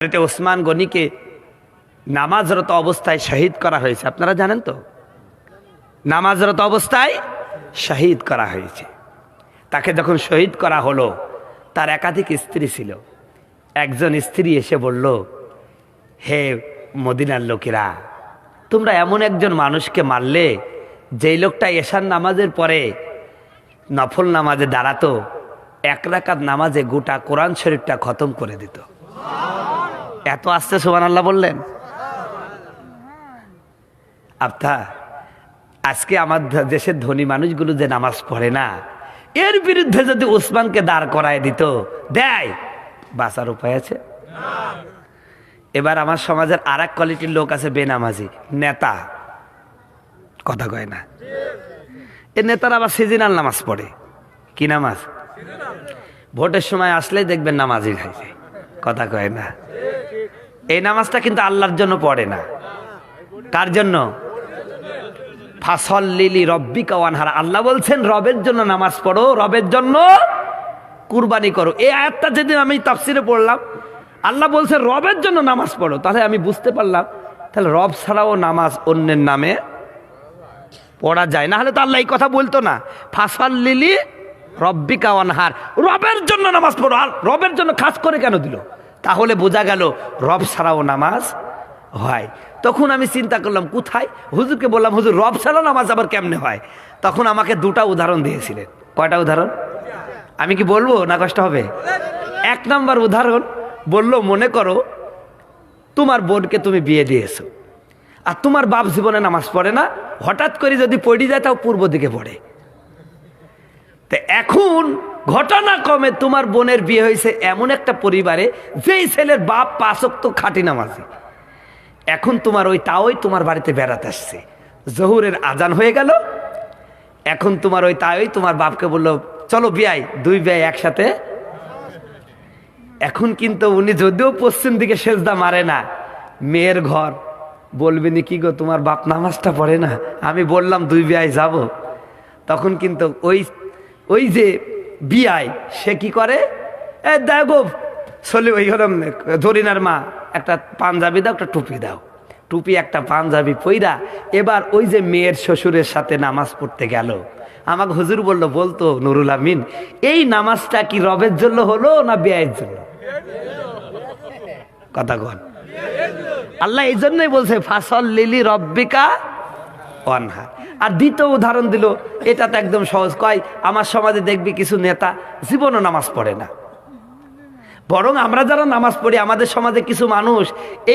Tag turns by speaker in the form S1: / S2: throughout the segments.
S1: এতে ওসমান গনিকে নামাজরত অবস্থায় শহীদ করা হয়েছে। আপনারা জানেন তো? নামাজরত অবস্থায় শহীদ করা হয়েছে। তাকে যখন শহীদ করা হলো, তার একাধিক স্ত্রী ছিল। একজন স্ত্রী এসে বলল, হে মদিনার লোকেরা, তোমরা এমন একজন মানুষকে মারলে, যেই লোকটা এশার নামাজের পরে নফল নামাজে দাঁড়াতো, এক রাকাত নামাজে গোটা কোরআন শরীফটা খতম করে দিত। এত আস্তে সোমান আল্লাহ বললেন? আপতা আজকে আমার দেশের ধনী মানুষগুলো যে নামাজ পড়ে না, এর বিরুদ্ধে যদি উসমানকে দাঁড় করায় দিত, দেয়, বাঁচার উপায় আছে? এবার আমার সমাজের আর এক কোয়ালিটির লোক আছে বেনামাজি, নেতা। কথা কয় না। এ নেতারা আবার সিজনাল নামাজ পড়ে। কি নামাজ? ভোটের সময় আসলেই দেখবেন নামাজই খাইছে। কথা কয় না। এই নামাজটা কিন্তু আল্লাহর জন্য পড়ে না। কার জন্য? ফাসল লিলি রব্বিকা ওয়ানহারা। আল্লাহ বলছেন, রবের জন্য নামাজ পড়ো, রবের জন্য কুরবানি করো। এই আয়াতটা যেদিন আমি তাফসিরে পড়লাম, আল্লাহ বলছে রবের জন্য নামাজ পড়ো। তাহলে আমি বুঝতে পারলাম, তাহলে রব ছাড়াও নামাজ অন্যের নামে পড়া যায়। না হলে তো আল্লাহ এই কথা বলতো না। ফাসাল লিলি রব্বিকা ওয়ানহার। রবের জন্য নামাজ পড়ো। আর রবের জন্য খাস করে কেন দিল? তাহলে বোঝা গেল রব ছাড়াও নামাজ হয়। তখন আমি চিন্তা করলাম, কোথায়? হুজুরকে বললাম, হুজুর, রব ছাড়া নামাজ আবার কেমনে হয়? তখন আমাকে দুটা উদাহরণ দিয়েছিলেন। কয়টা উদাহরণ? আমি কি বলব না কষ্ট হবে? এক নাম্বার উদাহরণ বলল, মনে করো তোমার বোনকে তুমি বিয়ে দিয়েছ, আর তোমার বাপ জীবনে নামাজ পড়ে না, হঠাৎ করে যদি পড়ি যায় তাও পূর্ব দিকে পড়ে। তো এখন ঘটনা কমে তোমার বোনের বিয়ে হয়েছে এমন একটা পরিবারে যেই ছেলের বাপ পাশক তো খাটি নামাজি। এখন তোমার ওই তাওই তোমার বাড়িতে বেড়াতে আসছে। জহুরের আজান হয়ে গেল। এখন তোমার ওই তাই তোমার বাপকে বলল, চলো বিয়াই, দুই বিয়াই একসাথে। এখন কিন্তু উনি যদিও পশ্চিম দিকে সেজদা মারে না, মেয়ের ঘর। বলবেনি কি গো, তোমার বাপ নামাজটা পড়ে না? আমি বললাম দুই বিয়ায় যাব। তখন কিন্তু ওই ওই যে বিয়াই সে কি করে? এ দেখো চলে ওই হলাম ধরিনার মা, একটা পাঞ্জাবি দাও, একটা টুপি দাও। টুপি একটা পাঞ্জাবি পইরা এবার ওই যে মেয়ের শ্বশুরের সাথে নামাজ পড়তে গেল। আমাকে হুজুর বলল, বলতো নুরুল আমিন, এই নামাজটা কি রবের জন্য হলো না ব্যয়ের জন্য? কথা কন। আল্লাহ এই জন্যই বলছে, ফাসল লিলি রব্বিকা অনহা আর দ্বিতীয় উদাহরণ দিল, এটা তো একদম সহজ। কয়, আমার সমাজে দেখবি কিছু নেতা জীবনও নামাজ পড়ে না। বরং আমরা যারা নামাজ পড়ি, আমাদের সমাজে কিছু মানুষ,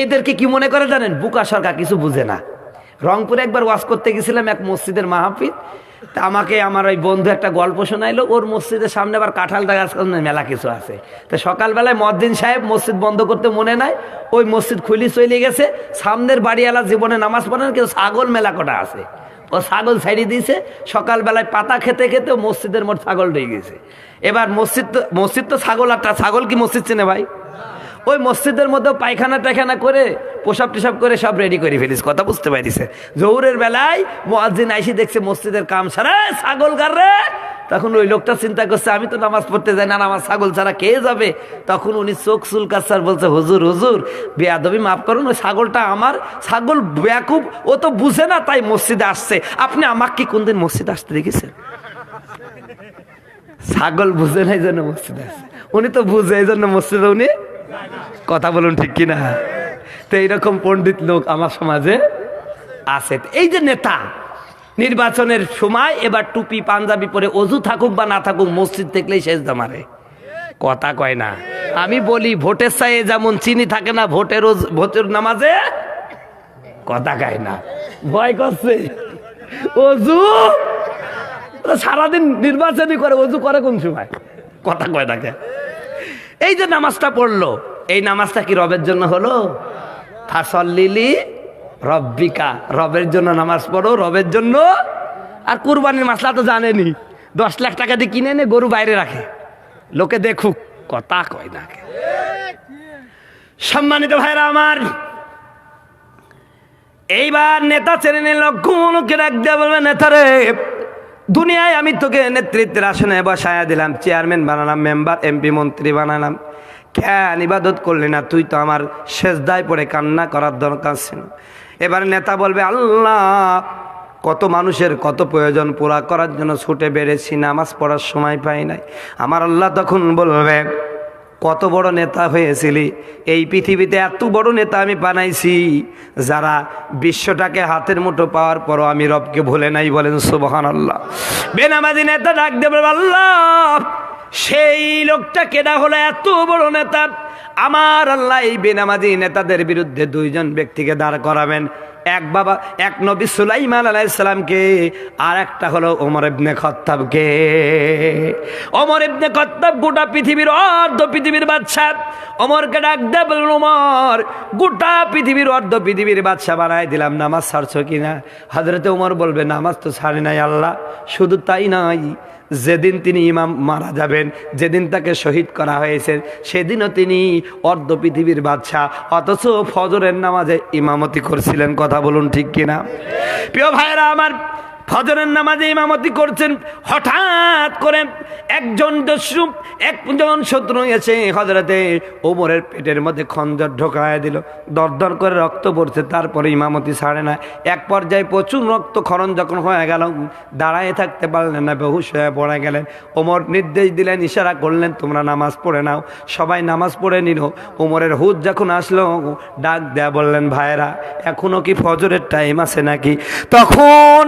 S1: এদেরকে কি মনে করে জানেন? বুকা সরকার কিছু বুঝে না। রংপুরে একবার ওয়াজ করতে গেছিলাম এক মসজিদের মাহফিল। তা আমাকে, আমার ওই বন্ধু একটা গল্প শোনাইলো, ওর মসজিদের সামনে আবার কাঁঠাল গাছ মেলা কিছু আছে। তো সকালবেলায় মদ্দিন সাহেব মসজিদ বন্ধ করতে মনে নাই, ওই মসজিদ খুলি চলে গেছে, সামনের বাড়িওয়ালা জীবনে নামাজ পড়েন কিন্তু ছাগল মেলা কটা আছে। ও ছাগল ছাড়িয়ে দিয়েছে। সকালবেলায় পাতা খেতে খেতে মসজিদের মোট ছাগল রয়ে গেছে। এবার মসজিদ তো মসজিদ তো ছাগল একটা ছাগল কি মসজিদ চেনে ভাই? ওই মসজিদের মধ্যে পায়খানা টায়খানা করে পোশাক টিসাব করে সব রেডি করে ফেলিস কথা বুঝতে পারিস জহুরের বেলায় মোয়াজিন আইসি দেখছে মসজিদের কাম সারা, ছাগল গারে তখন ওই লোকটা চিন্তা করছে, আমি তো নামাজ পড়তে যাই না আমার ছাগল ছাড়া কে যাবে? তখন উনি চোখ চুলকাচ্ছার বলছে, হুজুর হুজুর, বেয়াদবি মাফ করুন, ওই ছাগলটা আমার, ছাগল বেয়াকুব, ও তো বুঝে না, তাই মসজিদে আসছে। আপনি আমাকে কি কোনদিন মসজিদে আসতে দেখেছেন? ছাগল বুঝে না, এই জন্য মসজিদে আসছে উনি তো বুঝে, এই জন্য মসজিদে উনি কথা বলুন ঠিক কিনা? তো এইরকম পণ্ডিত লোক আমার সমাজে আছে। এই যে নেতা নির্বাচনের সময় এবার টুপি, পাঞ্জাবি পরে অজু থাকুক বা না থাকুক, মসজিদ দেখলেই শেষ দামারে কথা কয় না। আমি বলি, ভোটের সাইয়ে যেমন চিনি থাকে না, ভোটের ভোটের নামাজে কথা কয় না। ভয় করছে। অজু? সারাদিন নির্বাচনই করে, অজু করে কোন সময়? কথা কয় তাকে এই যে নামাজটা পড়ল, এই নামাজটা কি রবের জন্য হলো? ফাসল্লিলি রব্বিকা, রবের জন্য নামাজ পড়ো, রবের জন্য। আর কুরবানির মাসলা তো জানেনি। দশ লাখ টাকা দিয়ে কিনে এনে গরু বাইরে রাখে। লোকে দেখুক, কথা কয় না সম্মানিত ভাইরা আমার, এইবার নেতা চেনে নিল কোনকে ডাক দেয়া বলবে নেতারে দুনিয়ায় আমি তোকে নেতৃত্বের আসনে বসায়া দিলাম, চেয়ারম্যান বানালাম, মেম্বার, এমপি, মন্ত্রী বানালাম। কেন ইবাদত করলি না, তুই তো আমার শেষদায় পড়ে কান্না করার দরকার ছিল। এবার নেতা বলবে, আল্লাহ, কত মানুষের কত প্রয়োজন, পুরা করার জন্য ছুটে বেড়েছি, নামাজ পড়ার সময় পাই নাই। আমার আল্লাহ তখন বলবে, কত বড় নেতা হয়েছিলি, এই পৃথিবীতে এত বড় নেতা আমি বানাইছি, যারা বিশ্বটাকে হাতের মুঠো পাওয়ার পরও আমি রবকে ভুলে নাই বলেন সুবহান আল্লাহ বেনামাজি নেতা ডাক দেবে আল্লাহ সেই লোকটা কেনা হলো এত বড় নেতা। আমার আল্লাহ এই বেনামাজি নেতাদের বিরুদ্ধে দুইজন ব্যক্তিকে দাঁড় করাবেন। এক বাবা, এক নবী সুলাইমান আলাইসালামকে আর একটা হলো ওমর ইবনে খত্তাবকে। ওমর ইবনে খত্তাব গোটা পৃথিবীর অর্ধ পৃথিবীর বাদশা ওমরকে ডাক দে ওমর, গোটা পৃথিবীর অর্ধ পৃথিবীর বাদশা বানাই দিলাম, নামাজ ছাড়ছো কিনা? হাজরতে ওমর বলবে, নামাজ তো ছাড়ে নাই আল্লাহ, শুধু তাই নাই যেদিন তিনি ইমাম মারা যাবেন, যেদিন তাকে শহীদ করা হয়েছে, সেদিনও তিনি অর্ধ পৃথিবীর বাদশাহ, অথচ ফজরের নামাজে ইমামতি করছিলেন কথা বলুন ঠিক কিনা? প্রিয় ভাইরা আমার ফজরের নামাজে ইমামতি করছেন, হঠাৎ করে একজন দস্যু, একজন শত্রু এসে হজরতে ওমরের পেটের মধ্যে খঞ্জর ঢোকায় দিল। দরদর করে রক্ত পড়ছে, তারপরে ইমামতি ছাড়ে না। এক পর্যায়ে প্রচুর রক্ত খরণ যখন হয়ে গেল, দাঁড়ায় থাকতে পারলেন না, বেহুশ হয়ে পড়ে গেলেন। ওমর নির্দেশ দিলেন, ইশারা করলেন, তোমরা নামাজ পড়ে নাও। সবাই নামাজ পড়ে নিল। ওমরের হুদ যখন আসলো, ডাক দেয়া বললেন ভাইরা এখনও কি ফজরের টাইম আছে নাকি? তখন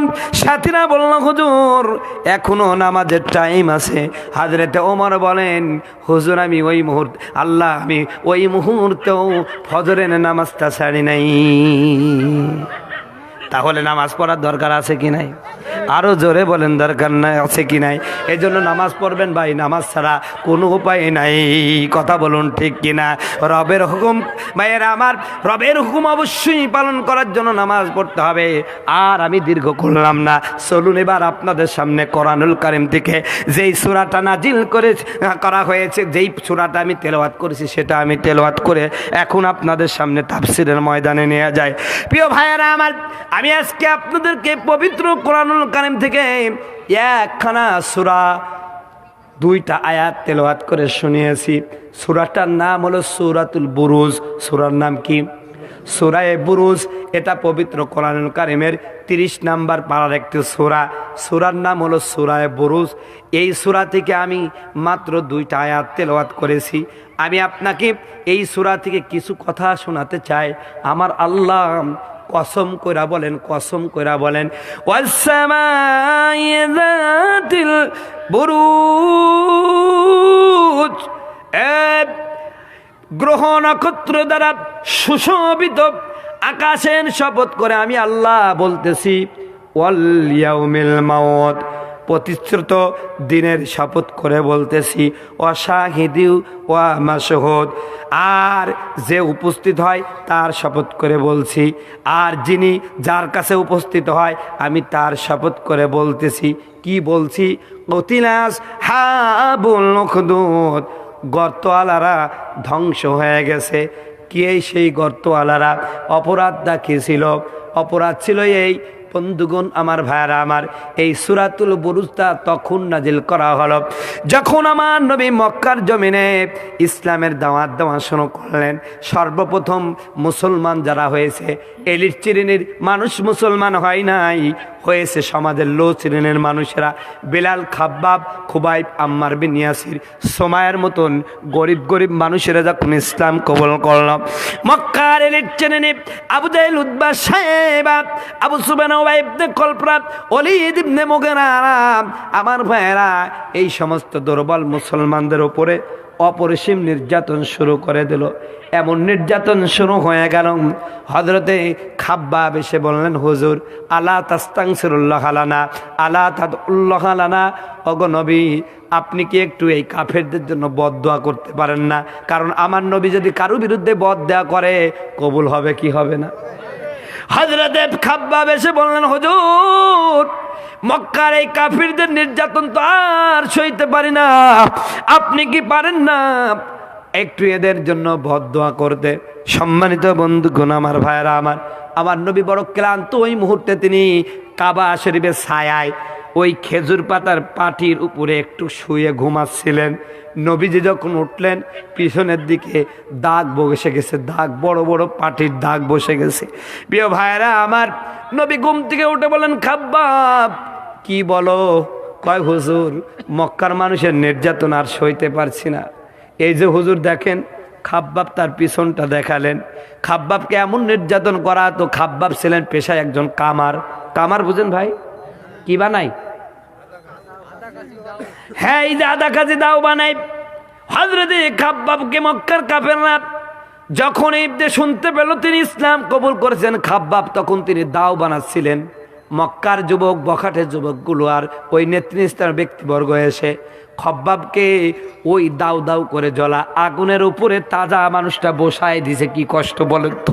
S1: সাথীরা বলল, হুজুর, এখনও নামাজের টাইম আছে। হাজরেতে ওমর বলেন, হুজুর, আমি ওই মুহূর্ত, আল্লাহ, আমি ওই মুহূর্তেও ফজরের নামাজটা ছাড়ি নাই। তাহলে নামাজ পড়ার দরকার আছে কি নাই? আরও জোরে বলেন, দরকার নাই, আছে কি নাই? এই জন্য নামাজ পড়বেন ভাই, নামাজ ছাড়া কোনো উপায় নাই। কথা বলুন ঠিক কি না রবের হুকুম, ভাইয়েরা আমার, রবের হুকুম অবশ্যই পালন করার জন্য নামাজ পড়তে হবে। আর আমি দীর্ঘ করলাম না। চলুন এবার আপনাদের সামনে কোরআনুল কারিম থেকে যেই সুরাটা নাজিল করে করা হয়েছে, যেই সুরাটা আমি তেলাওয়াত করেছি, সেটা আমি তেলাওয়াত করে এখন আপনাদের সামনে তাফসিরের ময়দানে নিয়ে যায় প্রিয় ভাইয়েরা আমার, আমি আজকে আপনাদেরকে পবিত্র কোরআনুল কারিম থেকে একখানা সুরা, দুইটা আয়াত তেলাওয়াত করে শুনিয়েছি। সুরাটার নাম হলো সুরাতুল বুরুজ। সুরার নাম কি? সুরায়ে বুরুজ, এটা পবিত্র কোরআনুল কারিমের তিরিশ নাম্বার পাড়ার একটি সুরা। সুরার নাম হলো সুরায় বুরুজ। এই সুরা থেকে আমি মাত্র দুইটা আয়াত তেলাওয়াত করেছি। আমি আপনাকে এই সুরা থেকে কিছু কথা শোনাতে চাই। আমার আল্লাহ কসম কইরা বলেন, কসম কইরা বলেন গ্রহ নক্ষত্র দ্বারা সুশোভিত আকাশের শপথ করে আমি আল্লাহ বলতেছি, ওয়াল ইয়াউমিল মাউত। প্রতিশ্রুত দিনের শপথ করে বলতেছি অশাহিদিউ ওয়া মাসহদ আর যে উপস্থিত হয় তার শপথ করে বলছি, আর যিনি যার কাছে উপস্থিত হয় আমি তার শপথ করে বলতেছি, কি বলছি? অতিনাস হাবুল নখদুত গর্তওয়ালারা ধ্বংস হয়ে গেছে। কে সেই গর্তওয়ালারা? অপরাধটা কি ছিল? অপরাধ ছিল এই বন্ধুগণ, আমার ভাইয়ারা, আমার এই সুরাতুল বুরুজটা তখন নাজিল করা হল। যখন আমার নবী মক্কার জমিনে ইসলামের দাওয়াত দেওয়া শুরু করলেন, সর্বপ্রথম মুসলমান যারা হয়েছে, এলিট শ্রেণির মানুষ মুসলমান হয় নাই। হয়েছে সমাজের লো শ্রেণির মানুষেরা। বেলাল খাব্বাব, খুবাইব আম্মার বিন ইয়াসির সময়ের মতন গরিব গরিব মানুষেরা যখন ইসলাম কবল করল, মক্কার শ্রেণি আবু জাহেল উদ্বা সাহেব, আবু সুবান ওয়াইবনে কলপ্রাত অলিদ ইবনে মুগেরা, আমার ভাইয়েরা, এই সমস্ত দুর্বল মুসলমানদের উপরে অপরিসীম নির্যাতন শুরু করে দিল। এমন নির্যাতন শুরু হয়ে গেল। হজরতে খাব্বা এসে বললেন, হুজুর, আলা তাস্তাংসিরুল্লাহ আলানা, আলা তাদুল্লাহ আলানা? অগনবী আপনি কি একটু এই কাফেরদের জন্য বদ দোয়া করতে পারেন না? কারণ আমার নবী যদি কারও বিরুদ্ধে বদ দেওয়া করে, কবুল হবে কি হবে না? হজরতে খাব্বা এসে বললেন, হজুর, মক্কার এই কাফিরদের নির্যাতন তো আর সইতে পারি না। আপনি কি পারেন না একটু এদের জন্য ভদোয়া করতে? সম্মানিত বন্ধুগণ, আমার ভাইয়েরা, আমার আমার নবী বড় ক্লান্ত। ওই মুহূর্তে তিনি কাবা শরীফের ছায়ায় ওই খেজুর পাতার পাটির উপরে একটু শুয়ে ঘুমাচ্ছিলেন। নবীজি যখন উঠলেন, পিছনের দিকে দাগ বসে গেছে, দাগ, বড় বড় পাটির দাগ বসে গেছে। প্রিয় ভাইরা আমার নবী ঘুম থেকে উঠে বলেন খাব্বাব, কি বলো? কয় হুজুর, মক্কার মানুষের নির্যাতন আর সইতে পারছি না। এই যে হুজুর দেখেন, খাব্বাব তার পিছনটা দেখালেন। খাব্বাবকে এমন নির্যাতন করা, তো খাব্বাব ছিলেন পেশায় একজন কামার। কামার বুঝেন ভাই, কি বানাই হ্যাঁ এই যে আদা কাজে দাও বানাই। হজরতে খাব্বাবকে মক্কার কাপের না যখন যে শুনতে পেল তিনি ইসলাম কবুল করেছেন, খাব্বাব তখন তিনি দাও বানাচ্ছিলেন। মক্কার যুবক, বখাটের যুবকগুলো আর ওই নেতৃস্থান ব্যক্তিবর্গ এসে খব্বাবকে ওই দাউ দাউ করে জ্বলা আগুনের উপরে তাজা মানুষটা বসায় দিছে, কি কষ্ট বলেন তো।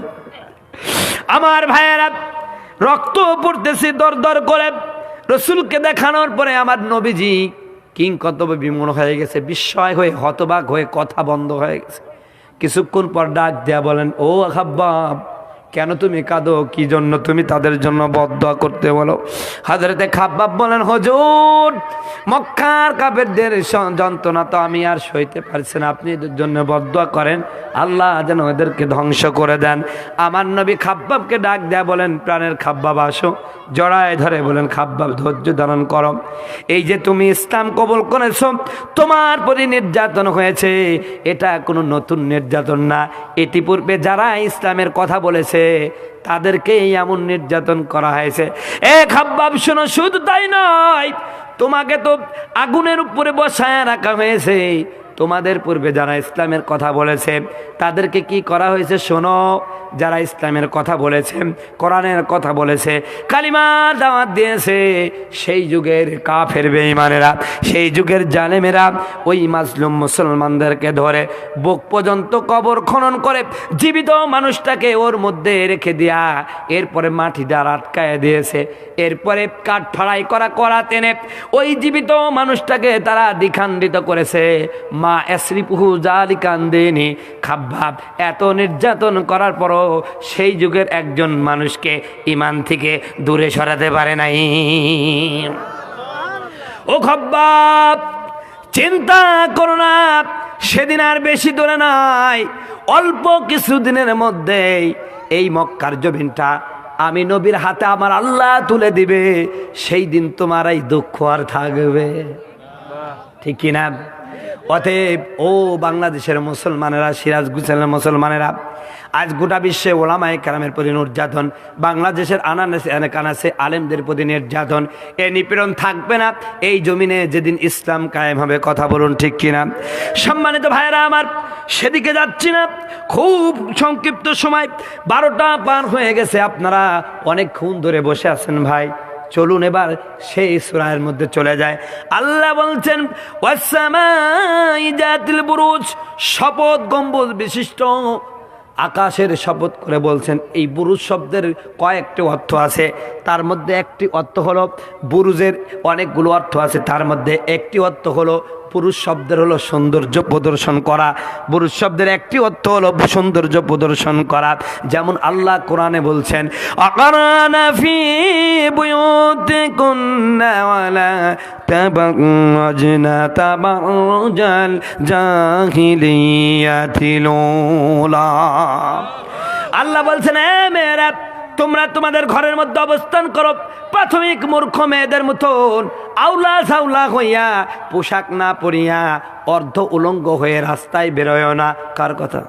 S1: আমার ভাইয়েরা, রক্ত পড়তেছে দর দর করে। রসুলকে দেখানোর পরে আমার নবীজি কিং কর্তব্য বিমন হয়ে গেছে, বিস্ময় হয়ে, হতবাক হয়ে, কথা বন্ধ হয়ে গেছে। কিছুক্ষণ পর ডাক দেয়া বলেন, ও খাব্বাব কেন তুমি কাঁদো? কি জন্য তুমি তাদের জন্য বদয়া করতে বলো? হাজারেতে খাব্বাব বলেন, হজুর, মক্কার কাপেরদের স- যন্ত্রণা তো আমি আর সইতে পারছি না। আপনি এদের জন্য বদয়া করেন। আল্লাহ যেন এদেরকে ধ্বংস করে দেন। আমার নবী খাব্বাবকে ডাক দেয়া বলেন, প্রাণের খাব্বাব আসো। জড়ায় ধরে বলেন, খাব্বাব, ধৈর্য ধারণ করো। এই যে তুমি ইসলাম কবল করেছ, তোমার প্রতি নির্যাতন হয়েছে। এটা কোনো নতুন নির্যাতন না। ইতিপূর্বে যারা ইসলামের কথা বলেছে তাদেরকে এমন নির্যাতন করা হয়েছে। এ হাব্বাব শোনো, শুধু তাই নয়, তোমাকে তো আগুনের উপরে বসায় রাখা হয়েছে। তোমাদের পূর্বে যারা ইসলামের কথা বলেছে, তাদেরকে কি করা হয়েছে? শোনো, যারা ইসলামের কথা বলেছে, কোরআনের কথা বলেছে কালিমার দাওয়াত দিয়েছে, সেই যুগের কাফের বেঈমানেরা, সেই যুগের জালেমেরা ওই মাসলুম মুসলমানদেরকে ধরে বুক পর্যন্ত কবর খনন করে জীবিত মানুষটাকে ওর মধ্যে রেখে দেয়া এরপরে মাটি দ্বারা আটকায় দিয়েছে। এরপরে কাঠ ফাড়াই করা করা টেনে ওই জীবিত মানুষটাকে তারা দ্বিখান্ডিত করেছে। মা এসরিপুহু জালিকান দেনি খাব্বাব, এত নির্যাতন করার পরও সেই যুগের একজন মানুষকে ইমান থেকে দূরে সরাতে পারে নাই। ও খাব্বাব, চিন্তা করো না, সেদিন আর বেশি দূরে নাই, অল্প কিছু দিনের মধ্যেই এই মক্কার জমিনটা আমি নবীর হাতে আমার আল্লাহ তুলে দিবে, সেই দিন তোমার এই দুঃখ আর থাকবে। ঠিক কিনা? অতএব, ও বাংলাদেশের মুসলমানেরা, সিরাজ গুসেলের মুসলমানেরা, আজ গোটা বিশ্বে ওলামায় কালামের প্রতি নির্যাতন, বাংলাদেশের আনানাসে কানাসে আলেমদের প্রতি নির্যাতন, এ নিপীড়ন থাকবে না, এই জমিনে যেদিন ইসলাম কায়েম হবে, কথা বলুন ঠিক কিনা? সম্মানিত ভাইয়েরা আমার, সেদিকে যাচ্ছি না, খুব সংক্ষিপ্ত সময়, বারোটা পার হয়ে গেছে, আপনারা অনেকক্ষণ ধরে বসে আছেন ভাই। চলুন এবার সেই সুরায়ের মধ্যে চলে যায়। আল্লাহ বলছেন শপথ গম্বুজ বিশিষ্ট। আকাশের শপথ করে বলছেন, এই বুরুজ শব্দের কয়েকটি অর্থ আছে। তার মধ্যে একটি অর্থ হলো বুরুজের অনেকগুলো অর্থ আছে। তার মধ্যে একটি অর্থ হলো পুরুষ শব্দের হলো সৌন্দর্য প্রদর্শন করা। পুরুষ শব্দের একটি অর্থ হলো সৌন্দর্য প্রদর্শন করা। যেমন আল্লাহ কোরআনে বলছেন তাবাররাজনা তাবাররুজাল আল্লাহ বলছেন, এ মেয়েরা, তোমরা তোমাদের ঘরের মধ্যে অবস্থান করো। প্রাথমিক মূর্খ মেয়েদের মতন আউলা সাউলা হইয়া পোশাক না পরিয়া অর্ধ উলঙ্গ হয়ে রাস্তায় বেরোয় না। কার কথা?